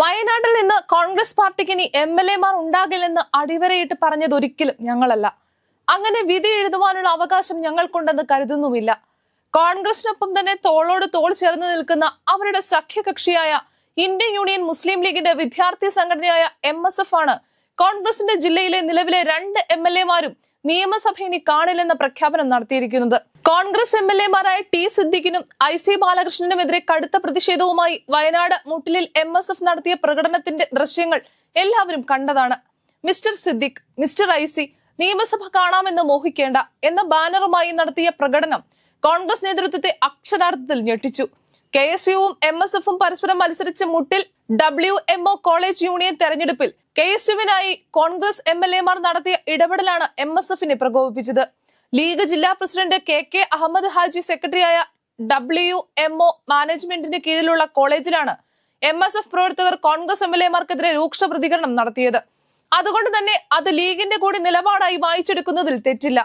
വയനാട്ടിൽ നിന്ന് കോൺഗ്രസ് പാർട്ടിക്ക് ഇനി എം എൽ എമാർ ഉണ്ടാകില്ലെന്ന് അടിവരയിട്ട് പറഞ്ഞത് ഒരിക്കലും ഞങ്ങളല്ല. അങ്ങനെ വിധി എഴുതുവാനുള്ള അവകാശം ഞങ്ങൾക്കുണ്ടെന്ന് കരുതുന്നുമില്ല. കോൺഗ്രസിനൊപ്പം തന്നെ തോളോട് തോൾ ചേർന്ന് നിൽക്കുന്ന അവരുടെ സഖ്യകക്ഷിയായ ഇന്ത്യൻ യൂണിയൻ മുസ്ലിം ലീഗിന്റെ വിദ്യാർത്ഥി സംഘടനയായ എം എസ് എഫ് ആണ് കോൺഗ്രസിന്റെ ജില്ലയിലെ നിലവിലെ രണ്ട് എം എൽ എമാരും നിയമസഭ ഇനി കാണില്ലെന്ന പ്രഖ്യാപനം നടത്തിയിരിക്കുന്നത്. കോൺഗ്രസ് എം എൽ എമാരായ ടി സിദ്ദിഖിനും ഐ സി ബാലകൃഷ്ണനുമെതിരെ കടുത്ത പ്രതിഷേധവുമായി വയനാട് മുട്ടിലിൽ എം എസ് എഫ് നടത്തിയ പ്രകടനത്തിന്റെ ദൃശ്യങ്ങൾ എല്ലാവരും കണ്ടതാണ്. Mister Siddique mister I C നിയമസഭ കാണാമെന്ന് മോഹിക്കേണ്ട എന്ന ബാനറുമായി നടത്തിയ പ്രകടനം കോൺഗ്രസ് നേതൃത്വത്തെ അക്ഷരാർത്ഥത്തിൽ ഞെട്ടിച്ചു. കെ എസ് യുവും എം എസ് എഫും പരസ്പരം മത്സരിച്ച മുട്ടിൽ W M O college union തെരഞ്ഞെടുപ്പിൽ കെ എസ് യുവിനായി കോൺഗ്രസ് എം എൽ എമാർ നടത്തിയ ഇടപെടലാണ് എം എസ് എഫിനെ പ്രകോപിപ്പിച്ചത്. ലീഗ് ജില്ലാ president K K Ahammed Haji സെക്രട്ടറിയായ ഡബ്ല്യു എം ഒ മാനേജ്മെന്റിന്റെ കീഴിലുള്ള കോളേജിലാണ് എം എസ് എഫ് പ്രവർത്തകർ കോൺഗ്രസ് എം എൽ എമാർക്കെതിരെ രൂക്ഷ പ്രതികരണം നടത്തിയത്. അതുകൊണ്ട് തന്നെ അത് ലീഗിന്റെ കൂടി നിലപാടായി വായിച്ചെടുക്കുന്നതിൽ തെറ്റില്ല.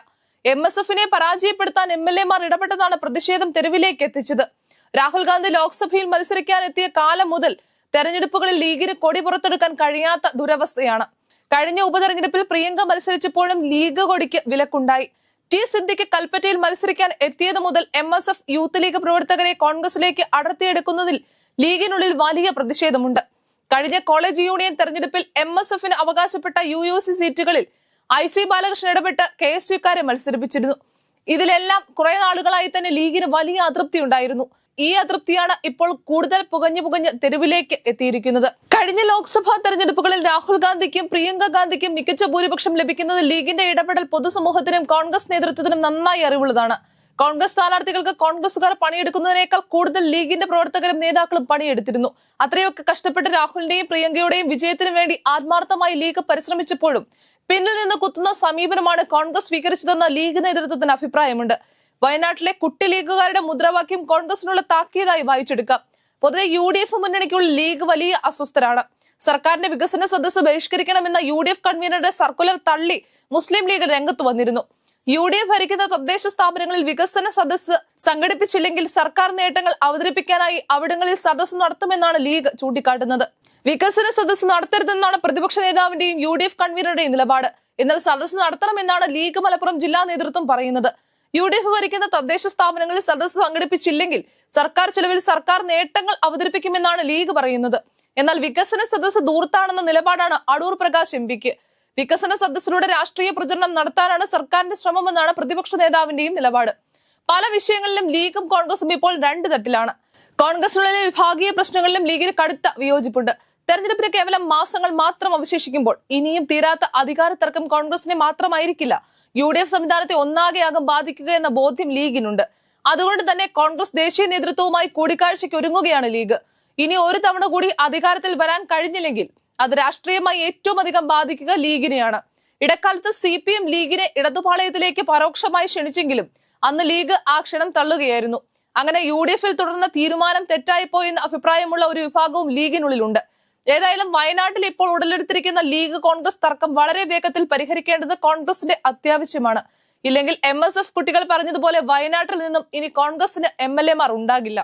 എം എസ് എഫിനെ പരാജയപ്പെടുത്താൻ എം എൽ എമാർ ഇടപെട്ടതാണ് പ്രതിഷേധം തെരുവിലേക്ക് എത്തിച്ചത്. രാഹുൽ ഗാന്ധി ലോക്സഭയിൽ മത്സരിക്കാൻ എത്തിയ കാലം മുതൽ തെരഞ്ഞെടുപ്പുകളിൽ ലീഗിന് കൊടി പുറത്തെടുക്കാൻ കഴിയാത്ത ദുരവസ്ഥയാണ്. കഴിഞ്ഞ ഉപതെരഞ്ഞെടുപ്പിൽ പ്രിയങ്ക മത്സരിച്ചപ്പോഴും ലീഗ് കൊടിക്ക് വിലക്കുണ്ടായി. ടി സിദ്ദിഖ് കൽപ്പറ്റയിൽ മത്സരിക്കാൻ എത്തിയത് മുതൽ M S F youth League പ്രവർത്തകരെ കോൺഗ്രസിലേക്ക് അടർത്തിയെടുക്കുന്നതിൽ ലീഗിനുള്ളിൽ വലിയ പ്രതിഷേധമുണ്ട്. കഴിഞ്ഞ കോളേജ് യൂണിയൻ തെരഞ്ഞെടുപ്പിൽ എം എസ് എഫിന് അവകാശപ്പെട്ട യു യു സി സീറ്റുകളിൽ ഐ സി ബാലകൃഷ്ണൻ ഇടപെട്ട് കെ എസ് യുക്കാരെ മത്സരിപ്പിച്ചിരുന്നു. ഇതിലെല്ലാം കുറെ നാളുകളായി തന്നെ ലീഗിന് വലിയ അതൃപ്തി ഉണ്ടായിരുന്നു. ഈ അതൃപ്തിയാണ് ഇപ്പോൾ കൂടുതൽ പുകഞ്ഞു പുകഞ്ഞ് തെരുവിലേക്ക് എത്തിയിരിക്കുന്നത്. കഴിഞ്ഞ ലോക്സഭാ തെരഞ്ഞെടുപ്പുകളിൽ രാഹുൽ ഗാന്ധിക്കും പ്രിയങ്ക ഗാന്ധിക്കും മികച്ച ഭൂരിപക്ഷം ലഭിക്കുന്നത് ലീഗിന്റെ ഇടപെടൽ പൊതുസമൂഹത്തിനും കോൺഗ്രസ് നേതൃത്വത്തിനും നന്നായി അറിവുള്ളതാണ്. കോൺഗ്രസ് സ്ഥാനാർത്ഥികൾക്ക് കോൺഗ്രസുകാർ പണിയെടുക്കുന്നതിനേക്കാൾ കൂടുതൽ ലീഗിന്റെ പ്രവർത്തകരും നേതാക്കളും പണിയെടുത്തിരുന്നു. അത്രയൊക്കെ കഷ്ടപ്പെട്ട് രാഹുലിന്റെയും പ്രിയങ്കയുടെയും വിജയത്തിനു വേണ്ടി ആത്മാർത്ഥമായി ലീഗ് പരിശ്രമിച്ചപ്പോഴും പിന്നിൽ നിന്ന് കുത്തുന്ന സമീപനമാണ് കോൺഗ്രസ് സ്വീകരിച്ചതെന്ന ലീഗ് നേതൃത്വത്തിന് അഭിപ്രായമുണ്ട്. വയനാട്ടിലെ കുട്ടി ലീഗുകാരുടെ മുദ്രാവാക്യം കോൺഗ്രസിനുള്ള താക്കീതായി വായിച്ചെടുക്കാം. പൊതുവെ യു ഡി എഫ് മുന്നണിക്കുള്ള ലീഗ് വലിയ അസ്വസ്ഥരാണ്. സർക്കാരിന്റെ വികസന സദസ്സ് ബഹിഷ്കരിക്കണമെന്ന യു ഡി എഫ് കൺവീനറുടെ സർക്കുലർ തള്ളി മുസ്ലിം ലീഗ് രംഗത്ത് വന്നിരുന്നു. യു ഡി എഫ് ഭരിക്കുന്ന തദ്ദേശ സ്ഥാപനങ്ങളിൽ വികസന സദസ്സ് സംഘടിപ്പിച്ചില്ലെങ്കിൽ സർക്കാർ നേട്ടങ്ങൾ അവതരിപ്പിക്കാനായി അവിടങ്ങളിൽ സദസ്സ് നടത്തുമെന്നാണ് ലീഗ് ചൂണ്ടിക്കാട്ടുന്നത്. വികസന സദസ്സ് നടത്തരുതെന്നാണ് പ്രതിപക്ഷ നേതാവിന്റെയും യു ഡി എഫ് കൺവീനറുടെയും നിലപാട്. എന്നാൽ സദസ്സ് നടത്തണമെന്നാണ് ലീഗ് മലപ്പുറം ജില്ലാ നേതൃത്വം പറയുന്നത്. യു ഡി എഫ് ഭരിക്കുന്ന തദ്ദേശ സ്ഥാപനങ്ങളിൽ സദസ്സ് സംഘടിപ്പിച്ചില്ലെങ്കിൽ സർക്കാർ ചെലവിൽ സർക്കാർ നേട്ടങ്ങൾ അവതരിപ്പിക്കുമെന്നാണ് ലീഗ് പറയുന്നത്. എന്നാൽ വികസന സദസ് ദൂർത്താണെന്ന നിലപാടാണ് അടൂർ പ്രകാശ് എം പിക്ക്. വികസന സദസ്സിലൂടെ രാഷ്ട്രീയ പ്രചരണം നടത്താനാണ് സർക്കാരിന്റെ ശ്രമമെന്നാണ് പ്രതിപക്ഷ നേതാവിന്റെയും നിലപാട്. പല വിഷയങ്ങളിലും ലീഗും കോൺഗ്രസും ഇപ്പോൾ രണ്ട് തട്ടിലാണ്. കോൺഗ്രസിനുള്ളിലെ വിഭാഗീയ പ്രശ്നങ്ങളിലും ലീഗിന് കടുത്ത വിയോജിപ്പുണ്ട്. തെരഞ്ഞെടുപ്പിന് കേവലം മാസങ്ങൾ മാത്രം അവശേഷിക്കുമ്പോൾ ഇനിയും തീരാത്ത അധികാര തർക്കം കോൺഗ്രസിനെ മാത്രമായിരിക്കില്ല. യു ഡി എഫ് സംവിധാനത്തെ ഒന്നാകെയാകും ബാധിക്കുക എന്ന ബോധ്യം ലീഗിനുണ്ട്. അതുകൊണ്ട് തന്നെ കോൺഗ്രസ് ദേശീയ നേതൃത്വവുമായി കൂടിക്കാഴ്ചയ്ക്ക് ഒരുങ്ങുകയാണ് ലീഗ്. ഇനി ഒരു തവണ കൂടി അധികാരത്തിൽ വരാൻ കഴിഞ്ഞില്ലെങ്കിൽ അത് രാഷ്ട്രീയമായി ഏറ്റവും അധികം ബാധിക്കുക ലീഗിനെയാണ്. ഇടക്കാലത്ത് സി പി എം ലീഗിനെ ഇടതുപാളയത്തിലേക്ക് പരോക്ഷമായി ക്ഷണിച്ചെങ്കിലും അന്ന് ലീഗ് ആ ക്ഷണം തള്ളുകയായിരുന്നു. അങ്ങനെ യു ഡി എഫിൽ തുടർന്ന തീരുമാനം തെറ്റായിപ്പോയെന്ന അഭിപ്രായമുള്ള ഒരു വിഭാഗവും ലീഗിനുള്ളിലുണ്ട്. ഏതായാലും വയനാട്ടിൽ ഇപ്പോൾ ഉടലെടുത്തിരിക്കുന്ന ലീഗ് കോൺഗ്രസ് തർക്കം വളരെ വേഗത്തിൽ പരിഹരിക്കേണ്ടത് കോൺഗ്രസിന്റെ അത്യാവശ്യമാണ്. ഇല്ലെങ്കിൽ എം കുട്ടികൾ പറഞ്ഞതുപോലെ വയനാട്ടിൽ നിന്നും ഇനി കോൺഗ്രസിന് എം ഉണ്ടാകില്ല.